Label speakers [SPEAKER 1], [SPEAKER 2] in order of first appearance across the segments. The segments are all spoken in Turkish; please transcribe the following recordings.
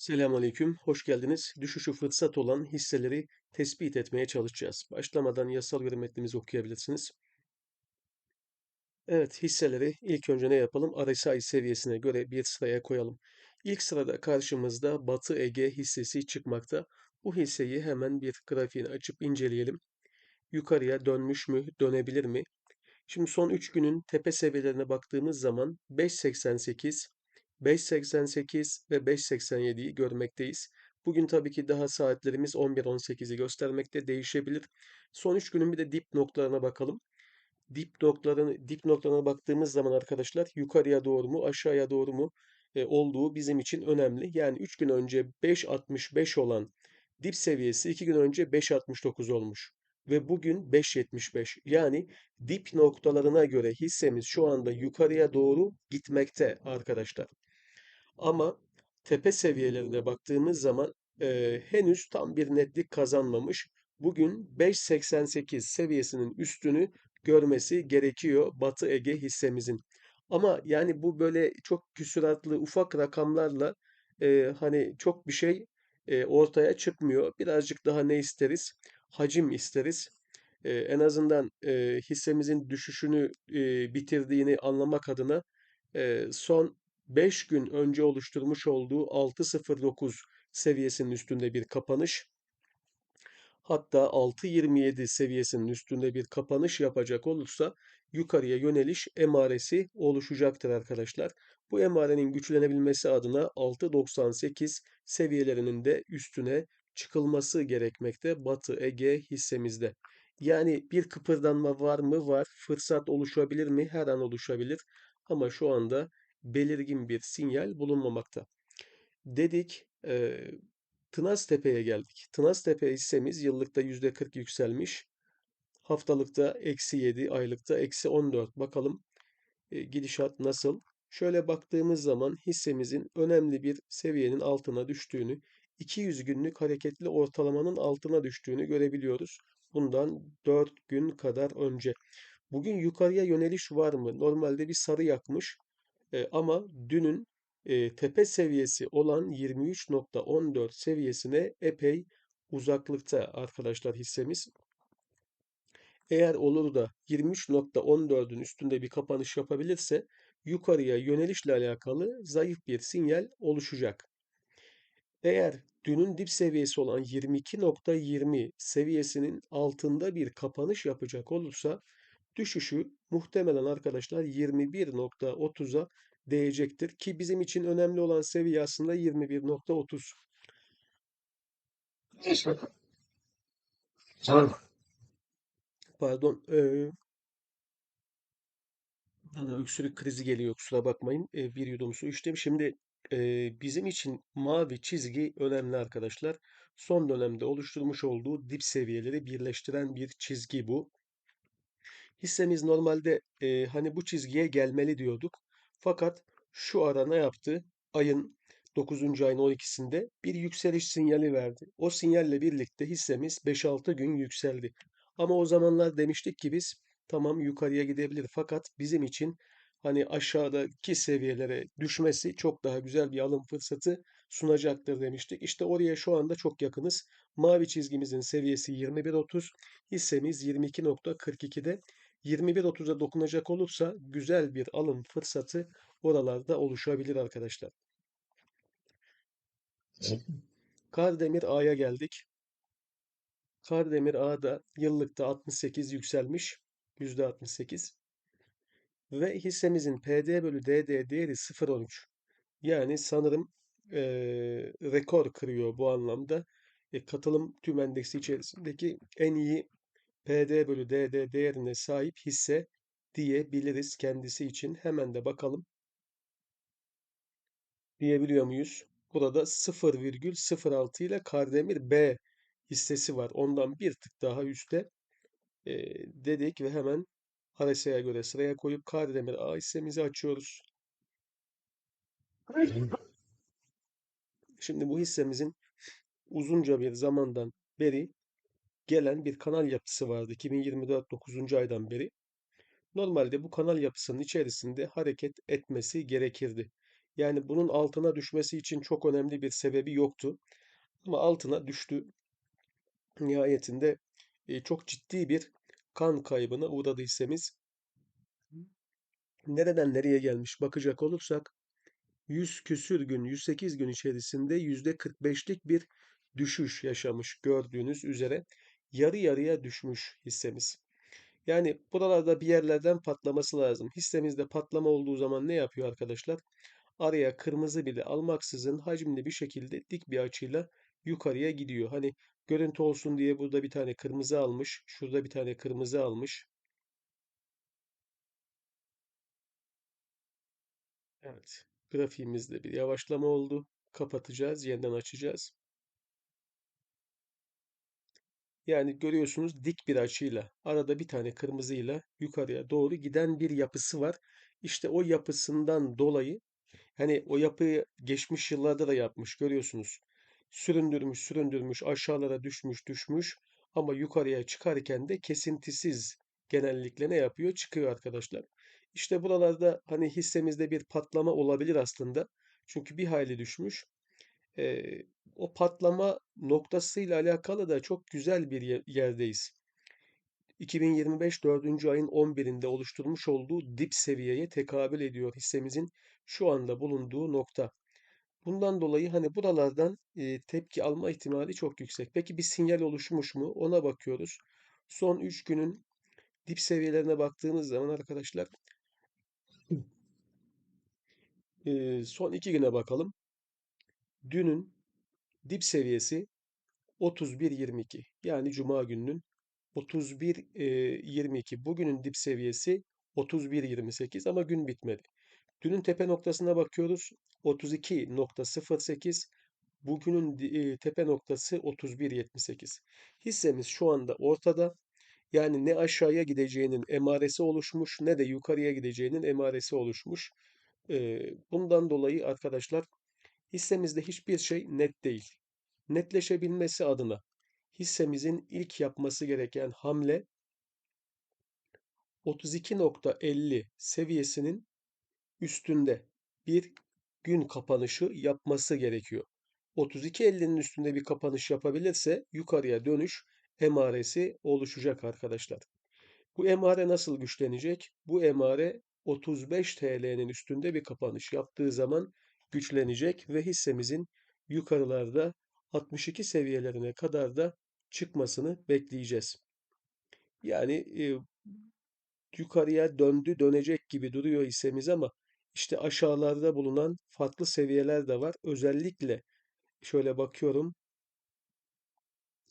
[SPEAKER 1] Selamünaleyküm, hoş geldiniz. Düşüşü fırsat olan hisseleri tespit etmeye çalışacağız. Başlamadan yasal yorum metnimizi okuyabilirsiniz. Evet, hisseleri ilk önce ne yapalım? RSI seviyesine göre bir sıraya koyalım. İlk sırada karşımızda Batı Ege hissesi çıkmakta. Bu hisseyi hemen bir grafiğini açıp inceleyelim. Yukarıya dönmüş mü, dönebilir mi? Şimdi son 3 günün tepe seviyelerine baktığımız zaman 5.88, 5.88 ve 5.87'yi görmekteyiz. Bugün tabii ki daha saatlerimiz 11.18'i göstermekte değişebilir. Son 3 günün bir de dip noktalarına bakalım. Dip noktalarına, dip noktalarına baktığımız zaman arkadaşlar yukarıya doğru mu aşağıya doğru mu e, olduğu bizim için önemli. Yani 3 gün önce 5.65 olan dip seviyesi 2 gün önce 5.69 olmuş ve bugün 5.75. Yani dip noktalarına göre hissemiz şu anda yukarıya doğru gitmekte arkadaşlar. Ama tepe seviyelerine baktığımız zaman e, henüz tam bir netlik kazanmamış. Bugün 5.88 seviyesinin üstünü görmesi gerekiyor Batı Ege hissemizin. Ama yani bu böyle çok küsuratlı ufak rakamlarla e, hani çok bir şey e, ortaya çıkmıyor. Birazcık daha ne isteriz? Hacim isteriz. E, en azından e, hissemizin düşüşünü e, bitirdiğini anlamak adına e, son 5 gün önce oluşturmuş olduğu 6.09 seviyesinin üstünde bir kapanış hatta 6.27 seviyesinin üstünde bir kapanış yapacak olursa yukarıya yöneliş emaresi oluşacaktır arkadaşlar. Bu emarenin güçlenebilmesi adına 6.98 seviyelerinin de üstüne çıkılması gerekmekte Batı Ege hissemizde. Yani bir kıpırdanma var mı? Var. Fırsat oluşabilir mi? Her an oluşabilir. Ama şu anda belirgin bir sinyal bulunmamakta. Dedik, e, Tınaztepe'ye geldik. Tınaztepe hissemiz yıllıkta %40 yükselmiş. Haftalıkta eksi 7, aylıkta eksi 14. Bakalım e, gidişat nasıl? Şöyle baktığımız zaman hissemizin önemli bir seviyenin altına düştüğünü, 200 günlük hareketli ortalamanın altına düştüğünü görebiliyoruz. Bundan 4 gün kadar önce. Bugün yukarıya yöneliş var mı? Normalde bir sarı yakmış. Ama dünün tepe seviyesi olan 23.14 seviyesine epey uzaklıkta arkadaşlar hissemiz. Eğer olur da 23.14'ün üstünde bir kapanış yapabilirse yukarıya yönelişle alakalı zayıf bir sinyal oluşacak. Eğer dünün dip seviyesi olan 22.20 seviyesinin altında bir kapanış yapacak olursa düşüşü muhtemelen arkadaşlar 21.30'a değecektir. Ki bizim için önemli olan seviye aslında 21.30. Pardon. Ee, öksürük krizi geliyor kusura bakmayın. Ee, bir yudum su içtim. Şimdi e, bizim için mavi çizgi önemli arkadaşlar. Son dönemde oluşturmuş olduğu dip seviyeleri birleştiren bir çizgi bu. Hissemiz normalde e, hani bu çizgiye gelmeli diyorduk. Fakat şu ara ne yaptı? Ayın 9. ayın 12'sinde bir yükseliş sinyali verdi. O sinyalle birlikte hissemiz 5-6 gün yükseldi. Ama o zamanlar demiştik ki biz tamam yukarıya gidebilir fakat bizim için hani aşağıdaki seviyelere düşmesi çok daha güzel bir alım fırsatı sunacaktır demiştik. İşte oraya şu anda çok yakınız. Mavi çizgimizin seviyesi 21.30, hissemiz 22.42'de. 21.30'a dokunacak olursa güzel bir alım fırsatı oralarda oluşabilir arkadaşlar. Kardemir A'ya geldik. Kardemir A'da yıllıkta 68 yükselmiş. %68. Ve hissemizin PD bölü DD değeri 0.13. Yani sanırım e, rekor kırıyor bu anlamda. E, katılım tüm endeksi içerisindeki en iyi PD bölü DD değerine sahip hisse diyebiliriz kendisi için. Hemen de bakalım. Diyebiliyor muyuz? Burada 0,06 ile Kardemir B hissesi var. Ondan bir tık daha üstte e, dedik ve hemen RSI'ye göre sıraya koyup Kardemir A hissemizi açıyoruz. Şimdi bu hissemizin uzunca bir zamandan beri gelen bir kanal yapısı vardı 2024 9. aydan beri. Normalde bu kanal yapısının içerisinde hareket etmesi gerekirdi. Yani bunun altına düşmesi için çok önemli bir sebebi yoktu. Ama altına düştü. Nihayetinde e, çok ciddi bir kan kaybına uğradı hissemiz. Nereden nereye gelmiş bakacak olursak 100 küsür gün, 108 gün içerisinde %45'lik bir düşüş yaşamış gördüğünüz üzere yarı yarıya düşmüş hissemiz. Yani buralarda bir yerlerden patlaması lazım. Hissemizde patlama olduğu zaman ne yapıyor arkadaşlar? Araya kırmızı bile almaksızın hacimli bir şekilde dik bir açıyla yukarıya gidiyor. Hani görüntü olsun diye burada bir tane kırmızı almış, şurada bir tane kırmızı almış. Evet, grafiğimizde bir yavaşlama oldu. Kapatacağız, yeniden açacağız. Yani görüyorsunuz dik bir açıyla arada bir tane kırmızıyla yukarıya doğru giden bir yapısı var. İşte o yapısından dolayı hani o yapıyı geçmiş yıllarda da yapmış görüyorsunuz. Süründürmüş süründürmüş aşağılara düşmüş düşmüş ama yukarıya çıkarken de kesintisiz genellikle ne yapıyor? Çıkıyor arkadaşlar. İşte buralarda hani hissemizde bir patlama olabilir aslında. Çünkü bir hayli düşmüş. Eee, o patlama noktasıyla alakalı da çok güzel bir ye- yerdeyiz. 2025 dördüncü ayın 11'inde oluşturmuş olduğu dip seviyeye tekabül ediyor hissemizin şu anda bulunduğu nokta. Bundan dolayı hani buralardan e, tepki alma ihtimali çok yüksek. Peki bir sinyal oluşmuş mu? Ona bakıyoruz. Son 3 günün dip seviyelerine baktığımız zaman arkadaşlar e, son 2 güne bakalım. Dünün dip seviyesi 31.22 yani Cuma gününün 31.22 bugünün dip seviyesi 31.28 ama gün bitmedi. Dünün tepe noktasına bakıyoruz. 32.08 bugünün tepe noktası 31.78 hissemiz şu anda ortada. Yani ne aşağıya gideceğinin emaresi oluşmuş ne de yukarıya gideceğinin emaresi oluşmuş. Bundan dolayı arkadaşlar hissemizde hiçbir şey net değil netleşebilmesi adına hissemizin ilk yapması gereken hamle 32.50 seviyesinin üstünde bir gün kapanışı yapması gerekiyor. 32.50'nin üstünde bir kapanış yapabilirse yukarıya dönüş emaresi oluşacak arkadaşlar. Bu emare nasıl güçlenecek? Bu emare 35 TL'nin üstünde bir kapanış yaptığı zaman güçlenecek ve hissemizin yukarılarda 62 seviyelerine kadar da çıkmasını bekleyeceğiz. Yani e, yukarıya döndü dönecek gibi duruyor hissemiz ama işte aşağılarda bulunan farklı seviyeler de var. Özellikle şöyle bakıyorum.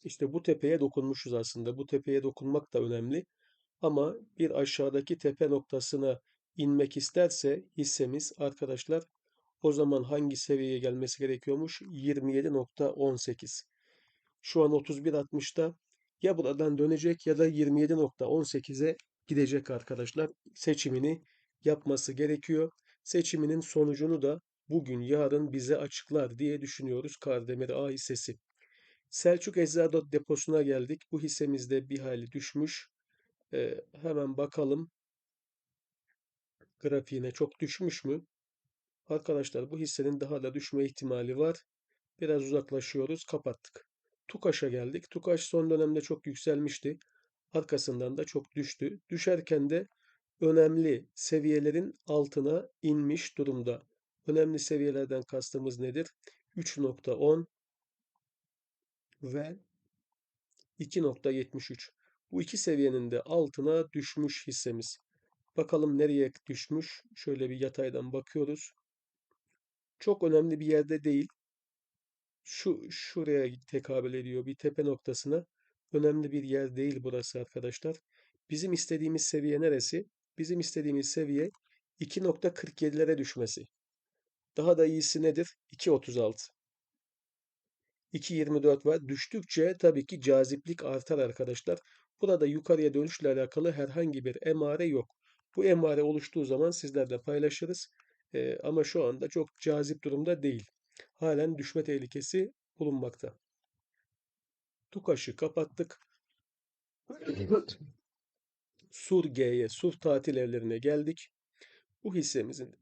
[SPEAKER 1] İşte bu tepeye dokunmuşuz aslında. Bu tepeye dokunmak da önemli. Ama bir aşağıdaki tepe noktasına inmek isterse hissemiz arkadaşlar o zaman hangi seviyeye gelmesi gerekiyormuş? 27.18. Şu an 31.60'da ya buradan dönecek ya da 27.18'e gidecek arkadaşlar. Seçimini yapması gerekiyor. Seçiminin sonucunu da bugün yarın bize açıklar diye düşünüyoruz Kardemir A hissesi. Selçuk Eczada deposuna geldik. Bu hissemizde bir hayli düşmüş. Ee, hemen bakalım grafiğine çok düşmüş mü? Arkadaşlar bu hissenin daha da düşme ihtimali var. Biraz uzaklaşıyoruz. Kapattık. TUKAŞ'a geldik. TUKAŞ son dönemde çok yükselmişti. Arkasından da çok düştü. Düşerken de önemli seviyelerin altına inmiş durumda. Önemli seviyelerden kastımız nedir? 3.10 ve 2.73. Bu iki seviyenin de altına düşmüş hissemiz. Bakalım nereye düşmüş? Şöyle bir yataydan bakıyoruz. Çok önemli bir yerde değil. Şu şuraya tekabül ediyor bir tepe noktasına. Önemli bir yer değil burası arkadaşlar. Bizim istediğimiz seviye neresi? Bizim istediğimiz seviye 2.47'lere düşmesi. Daha da iyisi nedir? 2.36. 2.24 var. Düştükçe tabii ki caziplik artar arkadaşlar. Burada yukarıya dönüşle alakalı herhangi bir emare yok. Bu emare oluştuğu zaman sizlerle paylaşırız. Ee, ama şu anda çok cazip durumda değil. Halen düşme tehlikesi bulunmakta. TUKAŞ'ı kapattık. Sur G'ye, Sur tatil evlerine geldik. Bu hissemizin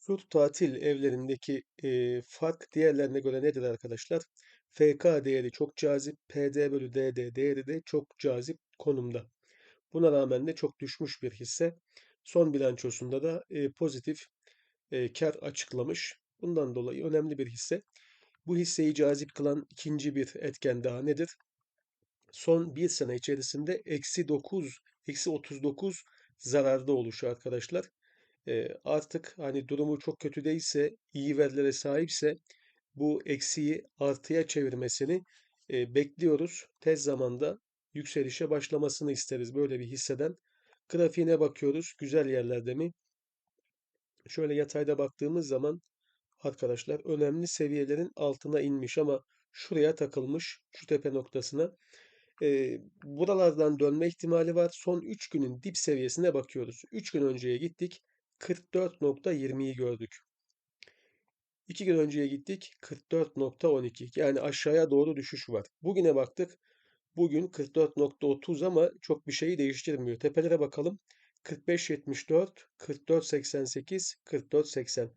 [SPEAKER 1] Tur tatil evlerindeki e, fark diğerlerine göre nedir arkadaşlar? FK değeri çok cazip, PD bölü DD değeri de çok cazip konumda. Buna rağmen de çok düşmüş bir hisse. Son bilançosunda da e, pozitif e, kar açıklamış. Bundan dolayı önemli bir hisse. Bu hisseyi cazip kılan ikinci bir etken daha nedir? Son bir sene içerisinde eksi 9, eksi 39 zararda oluşu arkadaşlar. E, artık hani durumu çok kötü değilse, iyi verilere sahipse bu eksiği artıya çevirmesini e, bekliyoruz. Tez zamanda yükselişe başlamasını isteriz böyle bir hisseden. Grafiğine bakıyoruz. Güzel yerlerde mi? Şöyle yatayda baktığımız zaman arkadaşlar önemli seviyelerin altına inmiş ama şuraya takılmış şu tepe noktasına. Ee, buralardan dönme ihtimali var. Son 3 günün dip seviyesine bakıyoruz. 3 gün önceye gittik. 44.20'yi gördük. 2 gün önceye gittik. 44.12. Yani aşağıya doğru düşüş var. Bugüne baktık. Bugün 44.30 ama çok bir şeyi değiştirmiyor. Tepelere bakalım. 45.74, 44.88, 44.80.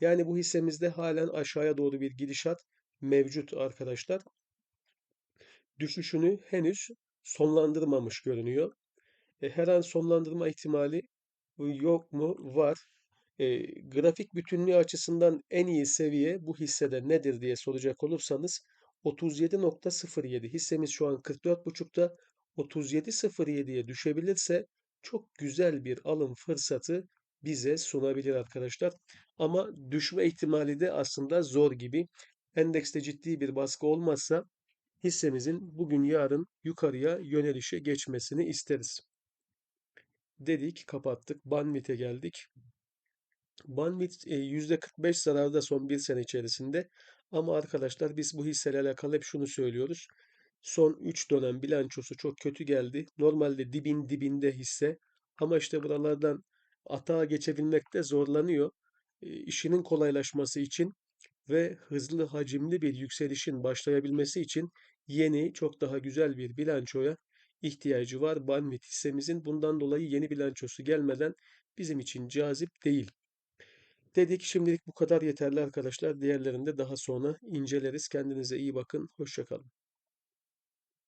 [SPEAKER 1] Yani bu hissemizde halen aşağıya doğru bir gidişat mevcut arkadaşlar. Düşüşünü henüz sonlandırmamış görünüyor. E, her an sonlandırma ihtimali yok mu? Var. E, grafik bütünlüğü açısından en iyi seviye bu hissede nedir diye soracak olursanız 37.07 hissemiz şu an 44.5'ta 37.07'ye düşebilirse çok güzel bir alım fırsatı bize sunabilir arkadaşlar. Ama düşme ihtimali de aslında zor gibi. Endekste ciddi bir baskı olmazsa hissemizin bugün yarın yukarıya yönelişe geçmesini isteriz. Dedik, kapattık. Banvit'e geldik. Banvit e, %45 zararda son bir sene içerisinde. Ama arkadaşlar biz bu hisseyle alakalı hep şunu söylüyoruz. Son 3 dönem bilançosu çok kötü geldi. Normalde dibin dibinde hisse. Ama işte buralardan atağa geçebilmekte zorlanıyor. E, işinin kolaylaşması için ve hızlı hacimli bir yükselişin başlayabilmesi için yeni çok daha güzel bir bilançoya ihtiyacı var. Banvit hissemizin bundan dolayı yeni bilançosu gelmeden bizim için cazip değil. Dedik şimdilik bu kadar yeterli arkadaşlar. Diğerlerinde daha sonra inceleriz. Kendinize iyi bakın. Hoşçakalın.